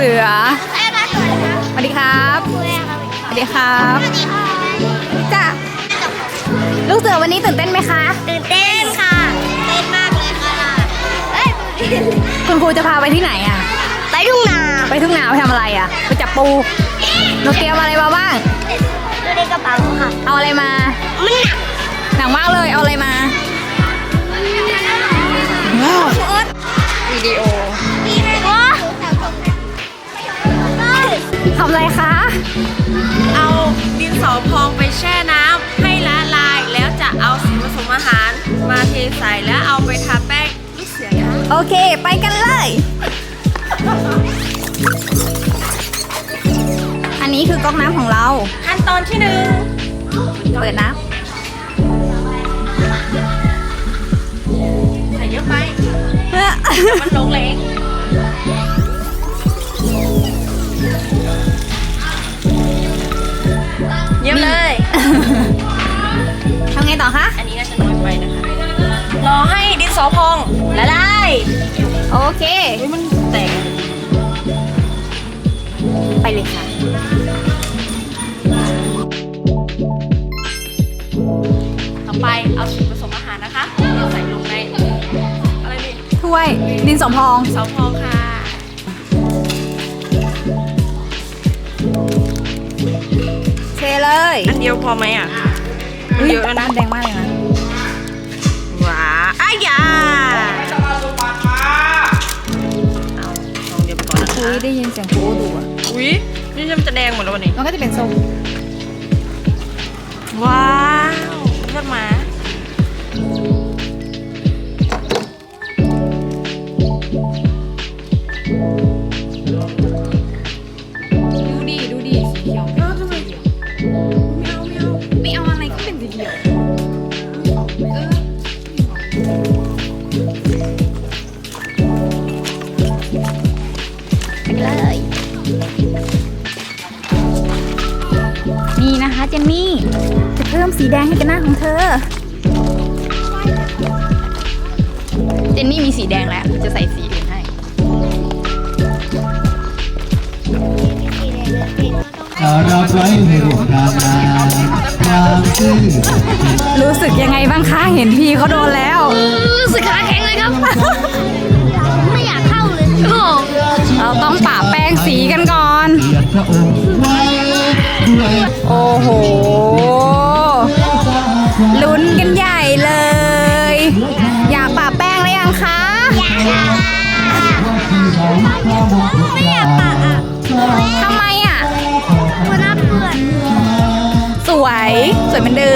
สือสวัสดีครับสวัสดีครับจ้าลูกเสือวันนี้ตื่นเต้นไหมคะตื่นเต้นค่ะเต้นมากเลยค่ะเอ้ยคุณครูจะพาไปที่ไหนอะไปทุ่งนาไปทุ่งนาไปทำอะไรอะไปจับปูหนูเตรียมอะไรมาบ้างดูในกระเป๋าค่ะเอาอะไรมามันหนักหนักมากเลยเอาอะไรมาวิดีโอ ทำอะไรคะ เอาดินสอพองไปแช่น้ำให้ละลายแล้วจะเอาส่วนผสมอาหาร มาเทใส่แล้วเอาไปทาแป้งลูกเสือนะโอเค ไปกันเลย อันนี้คือก๊อกน้ำของเรา ขั้นตอนที่หนึ่งเปิดน้ใส่เยอะไปำเพื่อมันลงเลง ทำไงต่อคะอันนี้น่าจะน้อยไปนะคะ รอให้ดินสอพองละลาย โอเค อุ้ยมันแตกไปเลยค่ะ ต่อไปเอาส่วนผสมอาหารนะคะใส่ลงในอะไรนี่ถ้วยดินสอพองสอพองค่ะ เลยอันเดียวพอไหมอะอุ๊ยเยอะแล้วนะแดงมากเลยนะว้าอ้ายาเอาลองเดียวไปก่อนนะอุ้คะยได้ยินเสียงคูดูอะอุ้ยนี่มันจะแดงหมดแล้ววันนี้มันก็จะเป็นส้มว้าวเลือดหมา สีแดงให้กับหน้าของเธอ เจนนี่มีสีแดงแล้ว จะใส่สีอื่นให้เรารับไว้ในร่วมทางงานความซื่อรู้สึกยังไงบ้างคะ เห็นพี่เขาโดนแล้ว รู้สึกขาแข็งเลยครับ ไม่อยากเข้าเลยโอ้เราต้องปะแป้ง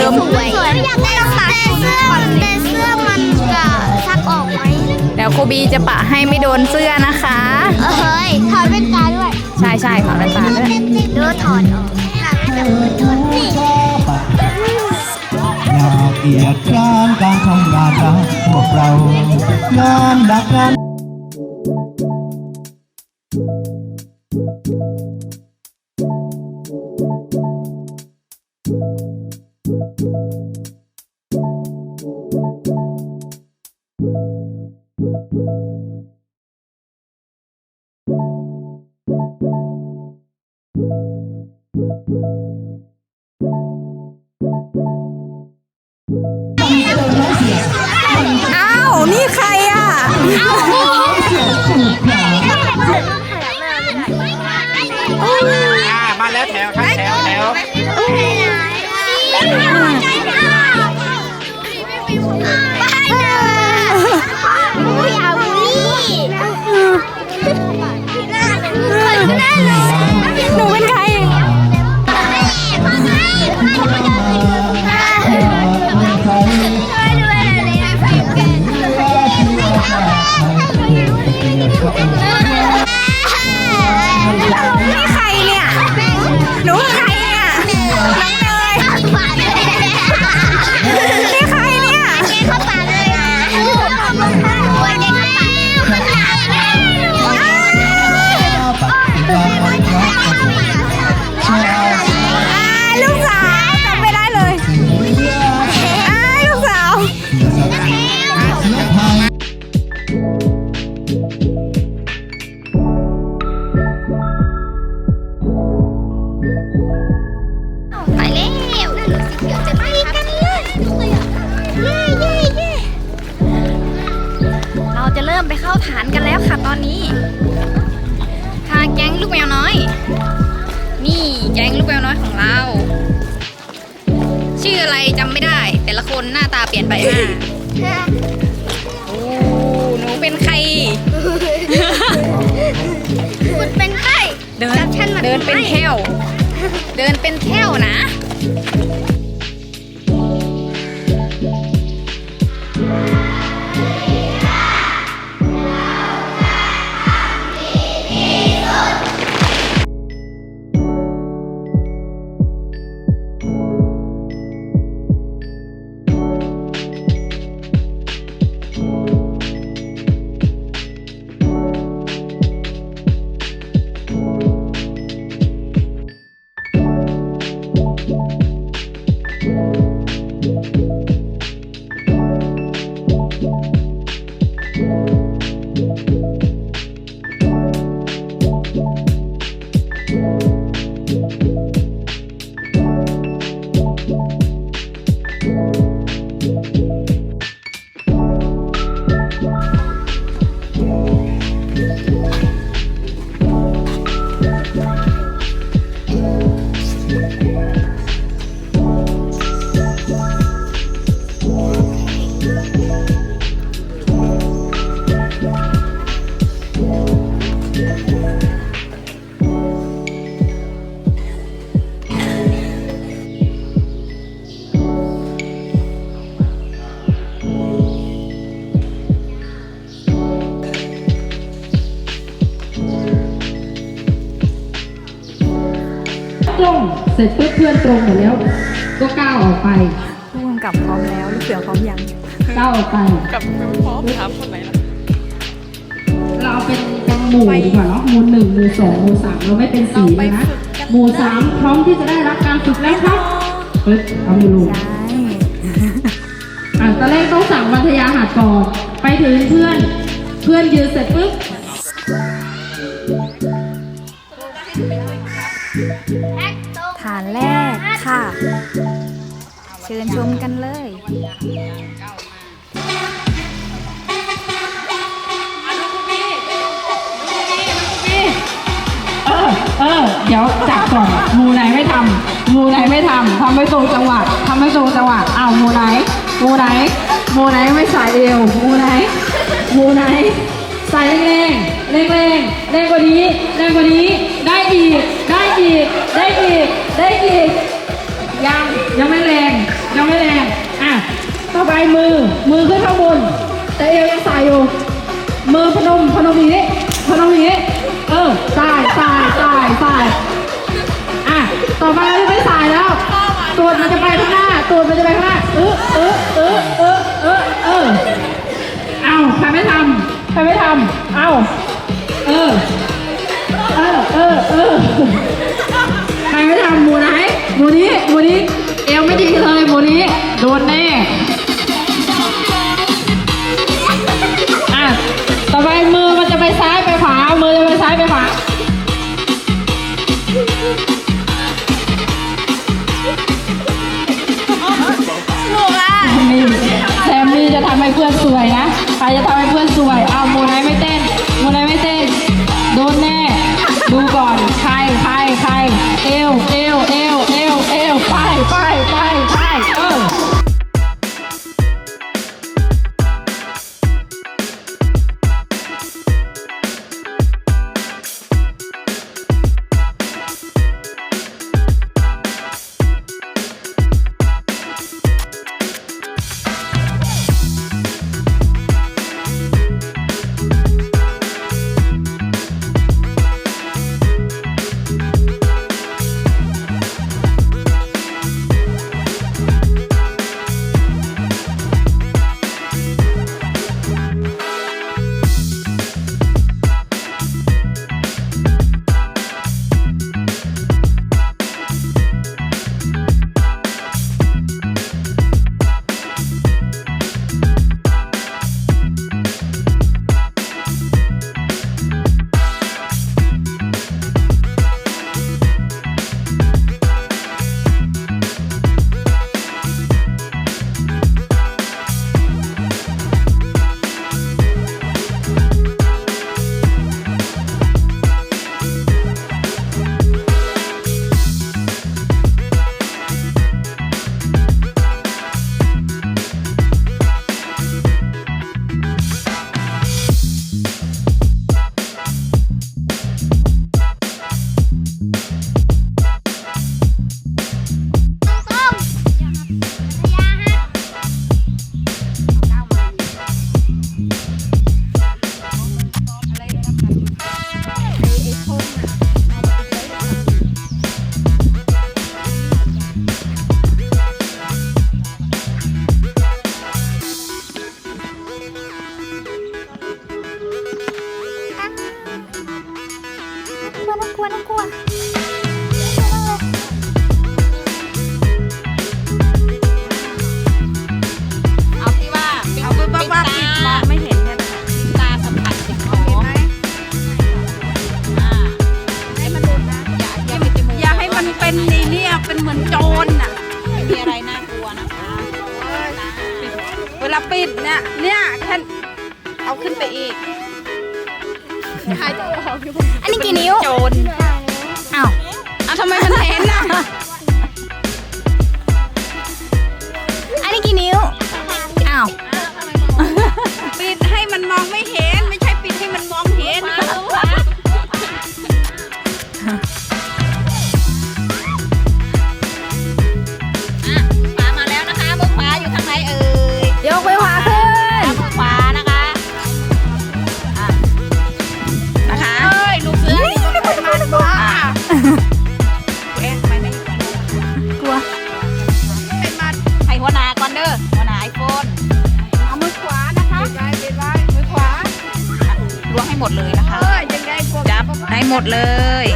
มือนเดิมสวยอยากได้รองเท้าแต่เสื้อแต่เสื้อมันจะซักออกไหมเดี๋ยวครูบีจะปะให้ไม่โดนเสื้อนะคะ เออเฮ้ยถอดแว่นตาด้วยใช่ใช่ขอแว่นตาด้วยดูถอดออกหนักจะมือถอดนี่อยากเกียรติการการทำงานเราพวกเรางานดักงาน น้องเน เข้าฐานกันแล้วค่ะตอนนี้ทางแก๊งลูกแมวน้อย นี่แก๊งลูกแมวน้อยของเรา ชื่ออะไรจำไม่ได้ แต่ละคนหน้าตาเปลี่ยนไปมากโอ้หนูเป็นใคร คุณเป็นใครเดินจับฉันมาเดินเป็นทำไมแถวเดินเป็นแถวนะ ตรงเสร็จปุ๊บเพื่อนตรงหมดแล้ว ก็ก้าวออกไปผู้กำกับพร้อมแล้วลูกเสือพร้อมยังก้าวออกไปกับพร้อมถามคนไหนล่ะเราเอาเป็นกำหมู่ดีกว่าเนาะหมู่หนึ่งหมู่สองหมู่สามเราไม่เป็นสีเลยนะหมู่สามพร้อมที่จะได้รับการฝึกแล้วครับเฮ้ยเอามือลงอะตอนแรกต้องสั่งวันทยาหาดก่อนไปถึงเพื่อน เพื่อนยืนเสร็จปุ๊บ ค่ะ เชิญชมกันเลยเออเออ เดี๋ยวจับก่อนมูไหนไม่ทำมูไหนไม่ทำทำไม่ตรงจังหวะทำไม่ตรงจังหวะอ้าวมูไหนมูไหนมูไหนไม่ใส่เอวมูไหนมูไหนใส่แรงแรงแรงแรงกว่านี้แรงกว่านี้ได้อีกได้อีกได้อีกได้อีก ยังยังไม่แรงยังไม่แรงอะต่อไปมือมือขึ้นข้างบน แต่เอวยังใส่อยู่ มือพนมพนมอย่างนี้พนมอย่างนี้เออสายสายสายสายอะต่อไปเราจะไม่สายแล้วตูดมันจะไปข้างหน้าตูดมันจะไปข้างหน้าเออเออเออเออเออเออเอาใครไม่ทำใครไม่ทำเอา นี้โดนแน่อะต่อไปมือมันจะไปซ้ายไปขวา มือจะไปซ้ายไปขวานี่แซมมี่จะทำให้เพื่อนสวยนะ ใครจะทำให้เพื่อนสวยเอาโมไนไม่เต้นโมไน ปิดเนี่ย เนี่ยแค่เอาขึ้นไปอีกอันนี้กี่นิ้วโจรอ้าวเอาทำไมมันเห็นน่ะอันนี้กี่นิ้วอ้าวปิดให้มันมองไม่เห็น ไม่ใช่ปิดให้มันมองเห็น ดเลย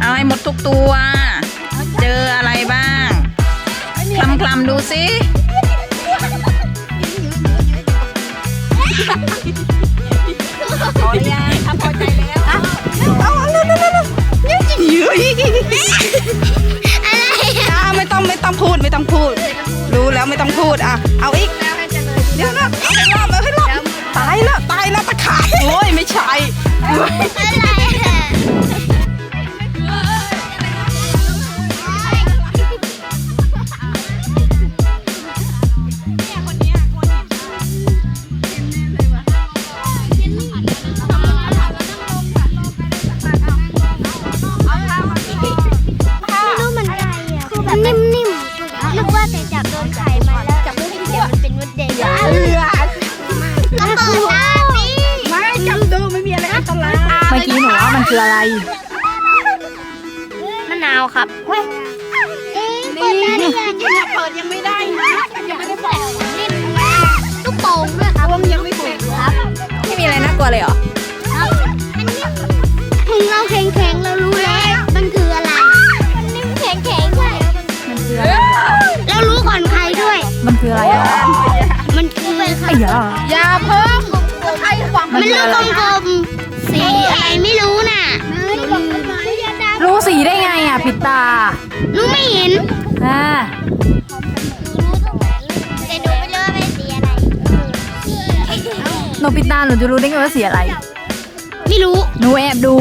เอาให้หมดทุกตัว เจออะไรบ้างคลำคลำๆดูสิพอหรือยังถ้าพอใจแล้วอะอ่าไม่ต้องไม่ต้องพูดไม่ต้องพูด รู้แล้วไม่ต้องพูดอะ ไม่ มะนาวครับเฮ้ยเอ๊ะเปิดยังเปิดยังไม่ได้นะยังไม่ได้เปิดนี่ลูกโป่งด้วยครับยังไม่เสร็จครับไม่มีอะไรน่ากลัวเลยเหรอถึงเราแข็งๆเรารู้แล้ว มันคืออะไรมันนิ่มแข็งๆด้วยมันคืออะไรเรารู้ก่อนใครด้วย มันคืออะไรอะมันคือไอ้ยาอย่าเพิ่มมันลูกกลมๆสีอะไรไม่รู้นะ รู้สีได้ไงอะปิดตารู้ไม่เห็น อ่าแต่ดูไม่รู้ว่าเป็นสีอะไรหนูปิดตาหนูจะรู้ได้ไงว่าสีอะไร ไม่รู้ หนูแอบดู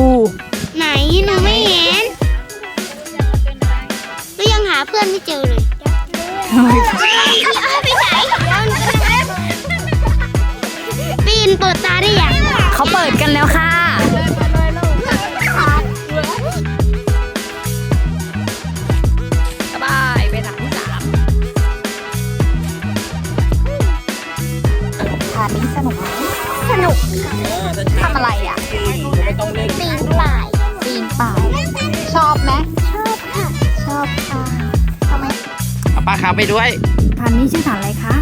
ไหนหนูไม่เห็นก็ยังหาเพื่อนไม่เจอเลยไปไหนปีนเปิดตาได้ยังเขาเปิดกันแล้วค่ะานนี้สนุกไหมสนุกทำอะไรอะปีนป่ายปีนป่าย ชอบไหมชอบค่ะ ชอบค่ะทำไมเอาปลาขาวไปด้วยทานนี้ชื่อฐานอะไรคะ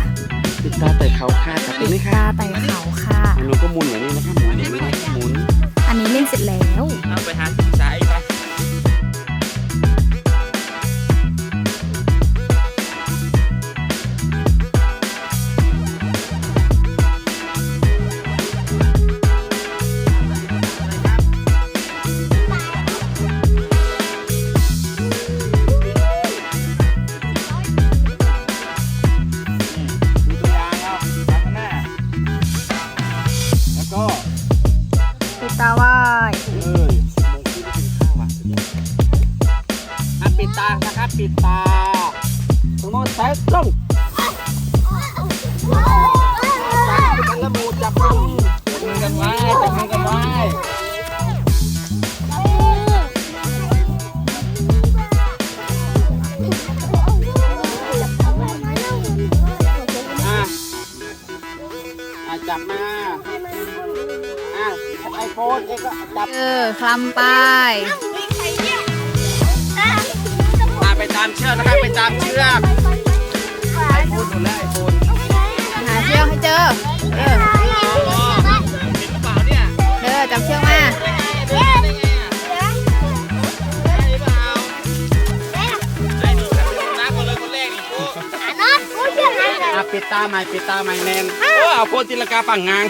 ติดตาแต่เขาค่าจับได้ไหมตาคะไต่เขาค่ะหนูก็หมุนอย่างนี้นะคะหมุนอย่างนี้นะคะหมุน อันนี้เล่นเสร็จแล้วเอาไปหาสาย จับมาอะไอโฟนเองก็จับเออคลำไปอะไปตามเชือกนะครับไปตามเชือกไอโฟนหนูแล้วไอโฟนหาเชือกให้เจอ เออรอเห็นหรือเปล่าเนี่ย เออจับเชือก ปิดตาใหม่ปิดตาใหม่แนนโอ้เอาโพธิลกาปังงาง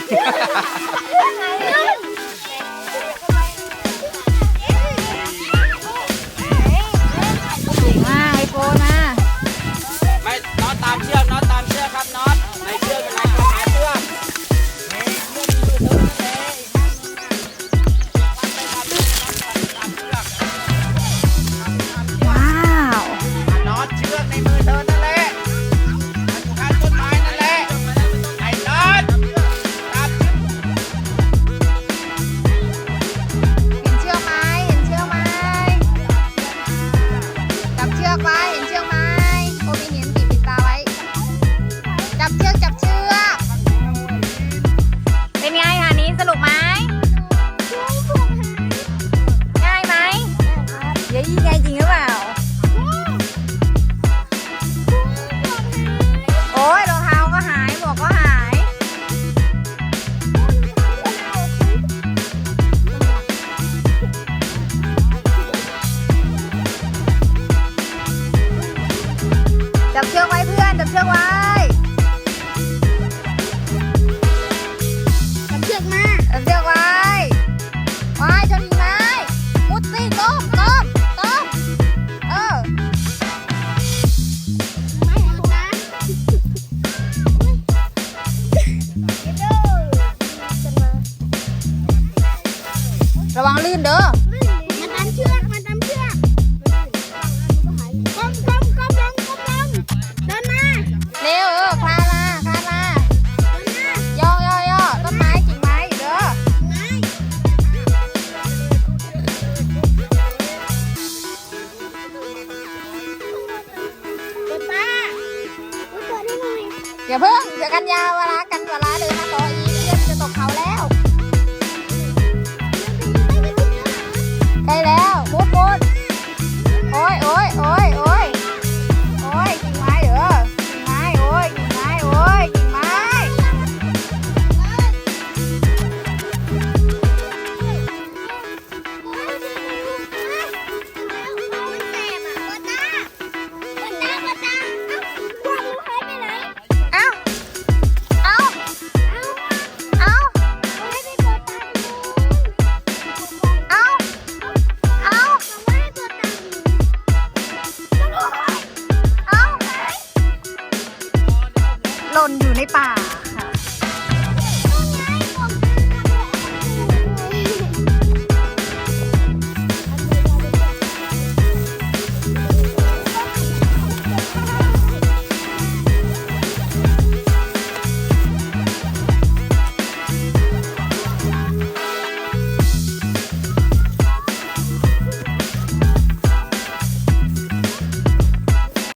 อย่าเพิ่งเดี๋ยวกันยาวเวลากันเวลาเลยนะต่ออี